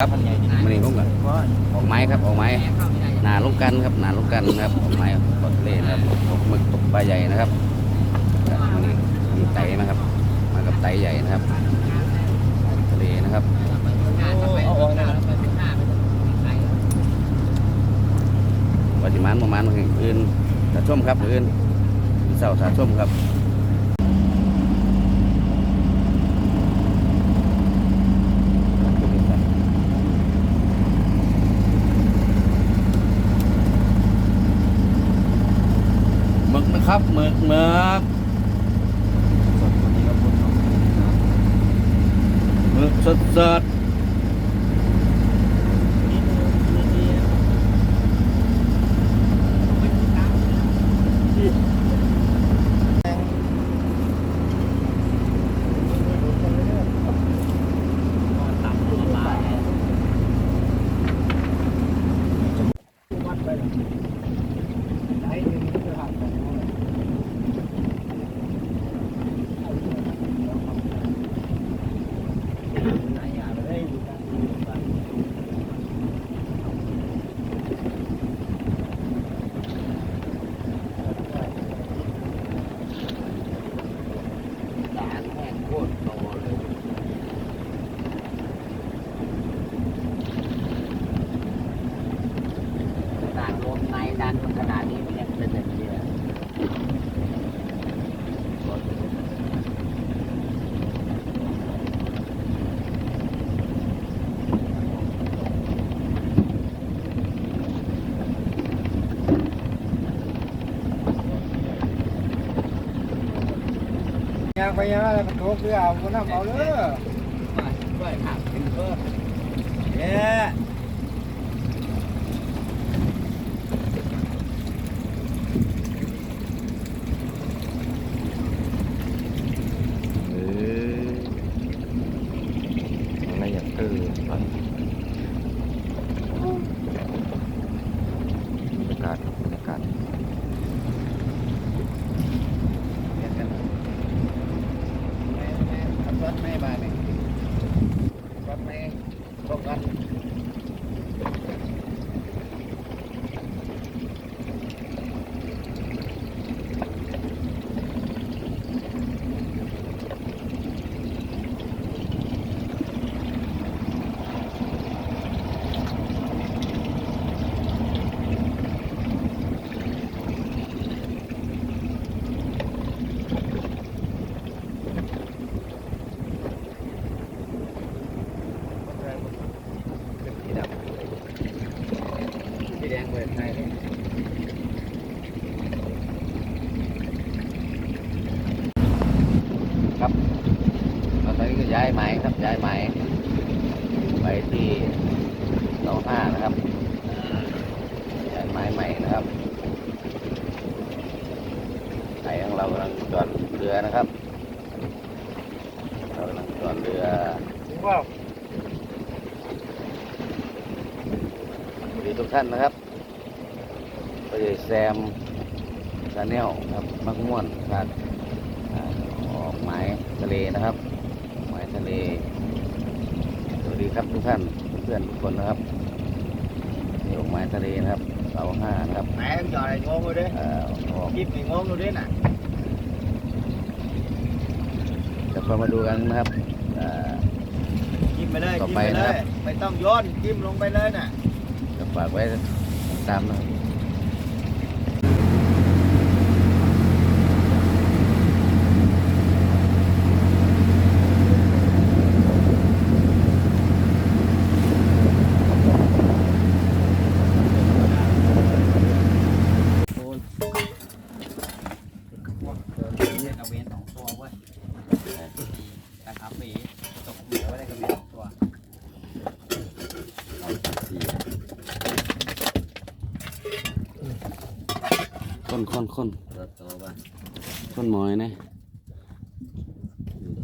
ครับมันนี่ผมก็ออกไม้ครับออกไม้หนาลงกันครับหนาลงกันนะครับออกไม้ปลดเลนะครับตกหมึกตกปลาใหญ่นะครับมันนี่มีไตนะครับ มากับไตใหญ่นะครับทะเลนะครับปริมาณประมาณอื่นถ้าชมครับอื่นเสาร์ถ้าชมครับ หมึกนะ ครับหมึกหมึกหมึกสดสดด่านแห้งโคตรโตเลยด่านลมในดันขนาดนี้มันยังเป็นแบบนี้เลย ยางไปยังไงมันโถกเรือเอาคนน้ำเอาเลยด้วยครับเป็นเพิ่มเนี่ย เออ อะไรอย่างเออไปบรรยากาศบรรยากาศ เรียกกันแม่แม่ขับรถแม่บ้านนี่รถแม่ตกกัน เป็นสีดำสี แดงเปิดไทยเลยครับตอนนี้ก็ย้ายไหมครับย้ายไหมไปที่เสาห้านะครับย้ายไม้ใหม่นะครับไทยของเรากำลังจอดเรือนะครับ เรากำลังจอดเรือว้าว สวัสดี ทุกท่านนะครับไปแซมชาแนลครับมักม่วนครับอ่าออกหมายทะเลนะครับ หมายทะเล สวัสดีครับทุกท่านเพื่อนๆทุกคนนะครับนี่ออกหมายทะเลนะครับเสาห้านะครับแหมจอดไอ้งงเลยเอ่อออกคลิปไอ้งงเลยน่ะจะพามาดูกันนะครับเอ่อจิ้มไปเลยต่อจิ้มไปไปนะเลครับยไม่ต้องโยนจิ้มลงไปเลยน่ะจะ ฝากไว้ตามนะค ต้นหมอยนะ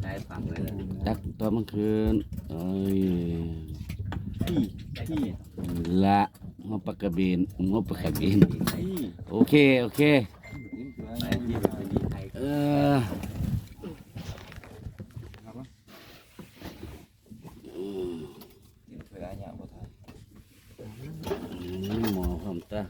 ใช้ฝังเลยจักตัวมันคืนเอ้ยที่ที่ละงบปากกระเบนงบปากกระเบนโอเค โอเคเออหมอความตา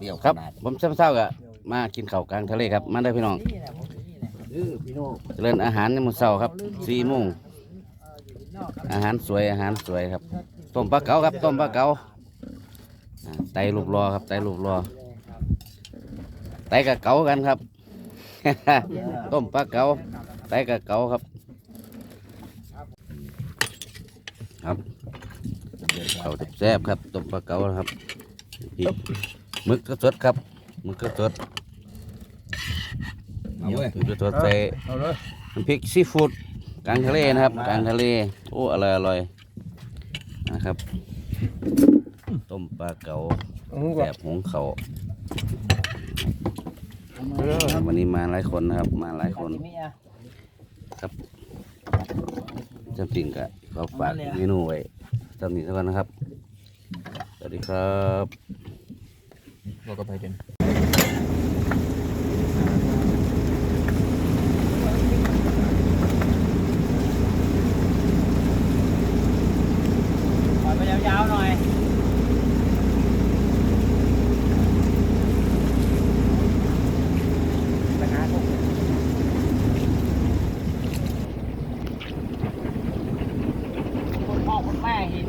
เดี๋ยวครับผมเศร้าๆกะมากินข้าวกลางทะเลครับ มาได้อพี่น้องนี่แหละผมนี่แหละเจริญอาหารในมื้อเช้าครับสี่โมงอาหารสวยอาหารสวยครับ ต้มปลาเก๋าครับ ต้มปลาเก๋าอ่าไตลูกรอครับไตลูกรอไตกับเก๋ากันครับ ต้มปลาเก๋าไตกับเก๋าครับ ครับเขาแซ่บๆครับต้มปลาเก๋าครับพริกห มึกสดๆครับหมึกสดเอาเว้ยหมึกสดๆใส่เอาเลยน้ำพริกซีฟู้ดกลางทะเลนะครับกลางทะเลโอ้อร่อยอร่อยนะครับ ต้มปลาเก๋าแบบหงเขาวันนี้มาหลายคนนะครับ มาหลายคนไม่เอาจำจริงกะเขาฝากเมนูไว้จำนี้เท่ากันนะครับ สวัสดีครับ เราก็ไปกัน ปล่อยไปยาวๆหน่อยไปหาพวกคนพ่อคนแม่เห็น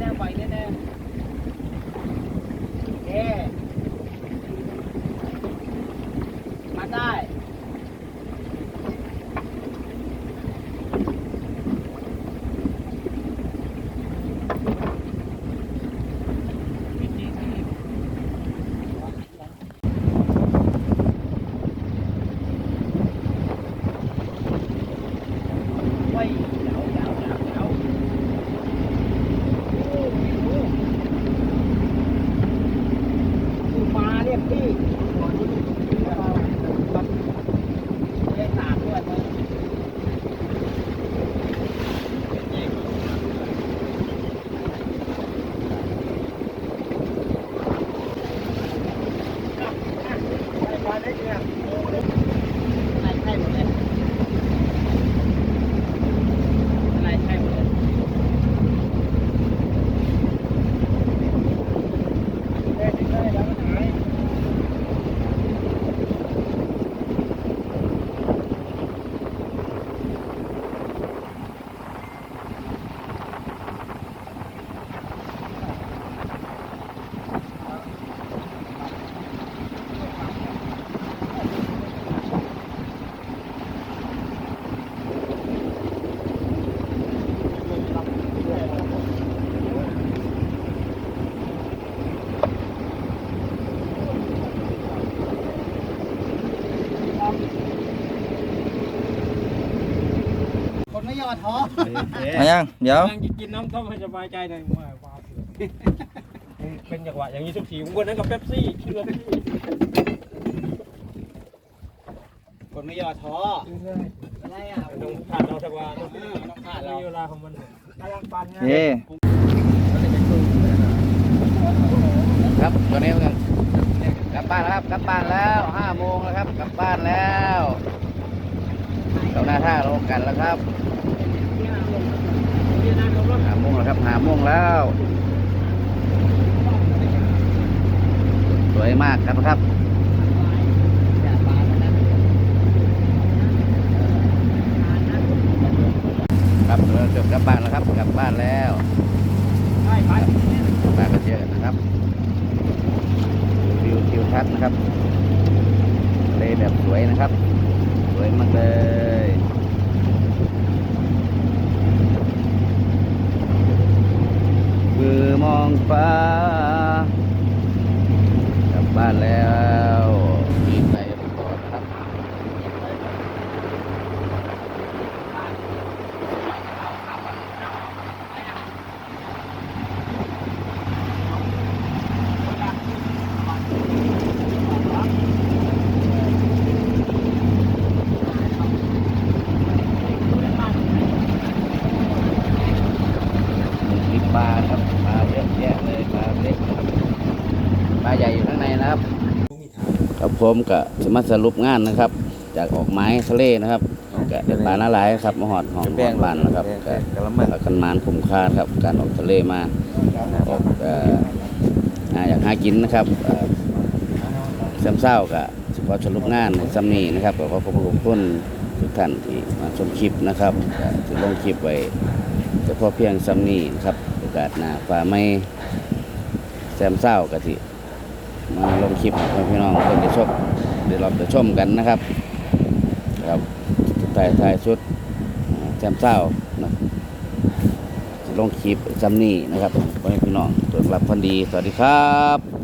ปล่อยนิดนะปล่อยนิดนะโอเคมาได้ ไว้เดี๋ยวเดี๋ยวเดี๋ยวเดี๋ยวโอ้ไม่รู้คือมาเรียกพี่เรียกตามด้วยไหมใช่ใช่หมดเลยอะไรใช่หมดเลยเล่นเล่นแล้วมันหาย คนไม่ยอดท้อมายัง เดี๋ยวกำลังจะกินน้ำต้มให้สบายใจหน่อยว่าว้าวเป็นจังหวะอย่างนี้ทุกทีผมคนนั้นกับเป๊ปซี่เชื่อพี่คนไม่ยอดท้ออะไรอะต้องผ่านเราสักวันต้องผ่านเรามีเวลาของมันกำลังปั่นไงเย่ครับตอนนี้กันกลับบ้านแล้วครับกลับบ้านแล้วห้าโมงแล้วครับกลับบ้านแล้วเราหน้าท่าลงกันแล้วครับ หาโมงแล้วครับหาโมงแล้ว สวยมากครับครับครับเราจะกลับบ้านแล้วครับกลับบ้านแล้วใช่ไปบ้านก็เยอะนะครับวิวทิวทัศน์นะครับทะเลแบบสวยนะครับ สวยมากเลยมื องฟ้ากลับบ้านแล้วมีไปก่อนนะครับ มีปลาครับปลาเยอะแยะเลยปลาเล็กครับ ปลาใหญ่อยู่ข้างในนะครับครับ ผมก็จะมาสรุปงานนะครับ จากออกไม้ทะเลนะครับก็ได้ปลาหน้าหลายครับมาหอดหอมหอดบานนะครับก็กะละมังกันมานคุ้มค่าครับ การออกทะเลมาออกเอ่อหาอยากหากินนะครับเอ่อแซมเศร้าก็เฉพาะสรุปงานในซัมนี้นะครับก็ขอขอบคุณทุนทุกท่านที่มาชมคลิปนะครับก็จะลงคลิปไว้เฉพาะเพียงซัมนี้นะครับโอกาสหน้าฟ้าไม่แซมเศร้าก็ที่ มาลงคลิปให้พี่น้องเพื่อนได้ชมได้รับได้ชมกันนะครับครับถ่ายถ่ายชุดแจมเศร้านะลงคลิปจำนี่นะครับผมขอให้พี่น้องตรวจรับพันดี สวัสดีครับ